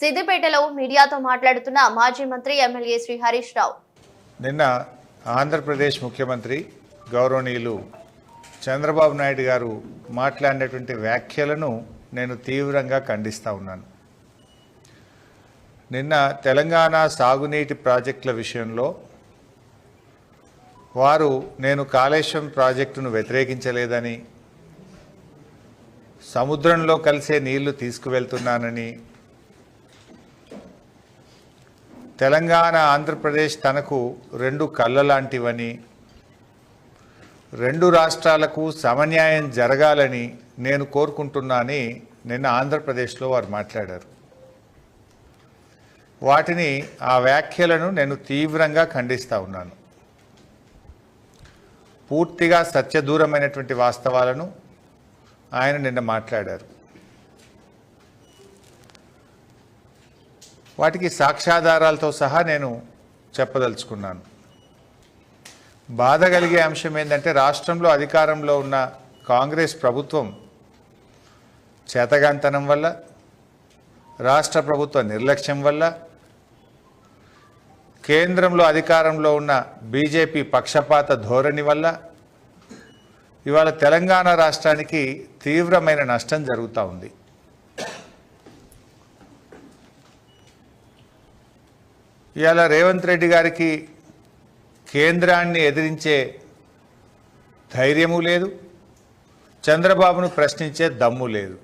సిద్దిపేటలో మీడియాతో మాట్లాడుతున్న మాజీ మంత్రి ఎమ్మెల్యే శ్రీ హరీష్ రావు. నిన్న ఆంధ్రప్రదేశ్ ముఖ్యమంత్రి గౌరవనీయులు చంద్రబాబు నాయుడు గారు మాట్లాడినటువంటి వ్యాఖ్యలను నేను తీవ్రంగా ఖండిస్తూ ఉన్నాను. నిన్న తెలంగాణ సాగునీటి ప్రాజెక్టుల విషయంలో వారు నేను కాళేశ్వరం ప్రాజెక్టును వ్యతిరేకించలేదని సముద్రంలో కలిసే నీళ్ళు తీసుకువెళ్తున్నానని తెలంగాణ ఆంధ్రప్రదేశ్ తనకు రెండు కళ్ళ లాంటివని రెండు రాష్ట్రాలకు సమన్యాయం జరగాలని నేను కోరుకుంటున్నాని నిన్న ఆంధ్రప్రదేశ్లో వారు మాట్లాడారు. వాటిని ఆ వ్యాఖ్యలను నేను తీవ్రంగా ఖండిస్తా ఉన్నాను. పూర్తిగా సత్యదూరమైనటువంటి వాస్తవాలను ఆయన నిన్న మాట్లాడారు. వాటికి సాక్ష్యాధారాలతో సహా నేను చెప్పదలుచుకున్నాను. బాధ కలిగే అంశం ఏంటంటే రాష్ట్రంలో అధికారంలో ఉన్న కాంగ్రెస్ ప్రభుత్వం చేతగాంతనం వల్ల రాష్ట్ర ప్రభుత్వ నిర్లక్ష్యం వల్ల కేంద్రంలో అధికారంలో ఉన్న బీజేపీ పక్షపాత ధోరణి వల్ల ఇవాళ తెలంగాణ రాష్ట్రానికి తీవ్రమైన నష్టం జరుగుతూ ఉంది. ఇవాళ రేవంత్ రెడ్డి గారికి కేంద్రాన్ని ఎదిరించే ధైర్యము లేదు చంద్రబాబును ప్రశ్నించే దమ్ము లేదు.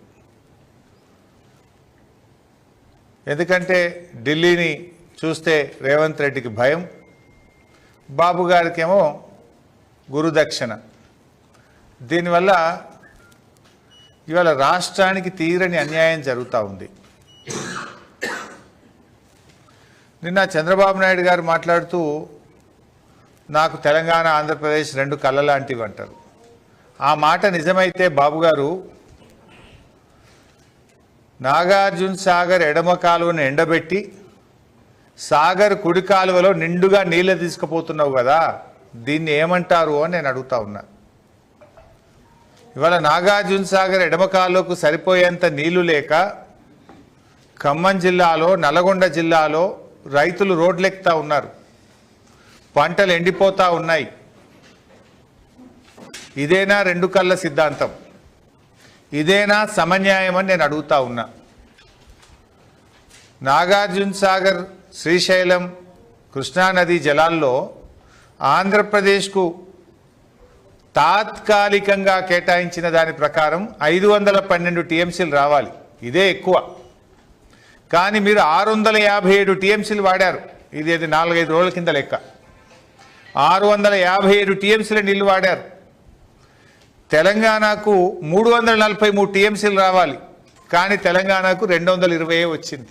ఎందుకంటే ఢిల్లీని చూస్తే రేవంత్ రెడ్డికి భయం బాబు గారికేమో గురుదక్షిణ. దీనివల్ల ఇవాళ రాష్ట్రానికి తీరని అన్యాయం జరుగుతూ ఉంది. నిన్న చంద్రబాబు నాయుడు గారు మాట్లాడుతూ నాకు తెలంగాణ ఆంధ్రప్రదేశ్ రెండు కళ్ళ లాంటివి అంటారు. ఆ మాట నిజమైతే బాబు గారు నాగార్జున సాగర్ ఎడమ కాలువను ఎండబెట్టి సాగర్ కుడి కాలువలో నిండుగా నీళ్ళు తీసుకుపోతున్నావు కదా దీన్ని ఏమంటారు అని నేను అడుగుతా ఉన్నా. ఇవాళ నాగార్జున సాగర్ ఎడమ కాలువకు సరిపోయేంత నీళ్ళు లేక ఖమ్మం జిల్లాలో నల్గొండ జిల్లాలో రైతులు రోడ్లెక్కుతా ఉన్నారు. పంటలు ఎండిపోతా ఉన్నాయి. ఇదేనా రెండు కళ్ళ సిద్ధాంతం? ఇదేనా సమన్యాయం అని నేను అడుగుతా ఉన్నా. నాగార్జున సాగర్ శ్రీశైలం కృష్ణానది జలాల్లో ఆంధ్రప్రదేశ్కు తాత్కాలికంగా కేటాయించిన దాని ప్రకారం ఐదు వందల పన్నెండు టీఎంసీలు రావాలి. ఇదే ఎక్కువ. కానీ మీరు ఆరు వందల యాభై ఏడు టీఎంసీలు వాడారు. ఇది అది నాలుగైదు రోజుల కింద లెక్క. ఆరు వందల యాభై ఏడు టీఎంసీల నీళ్ళు వాడారు. తెలంగాణకు మూడు వందల నలభై మూడు టీఎంసీలు రావాలి. కానీ తెలంగాణకు రెండు వందల ఇరవై వచ్చింది.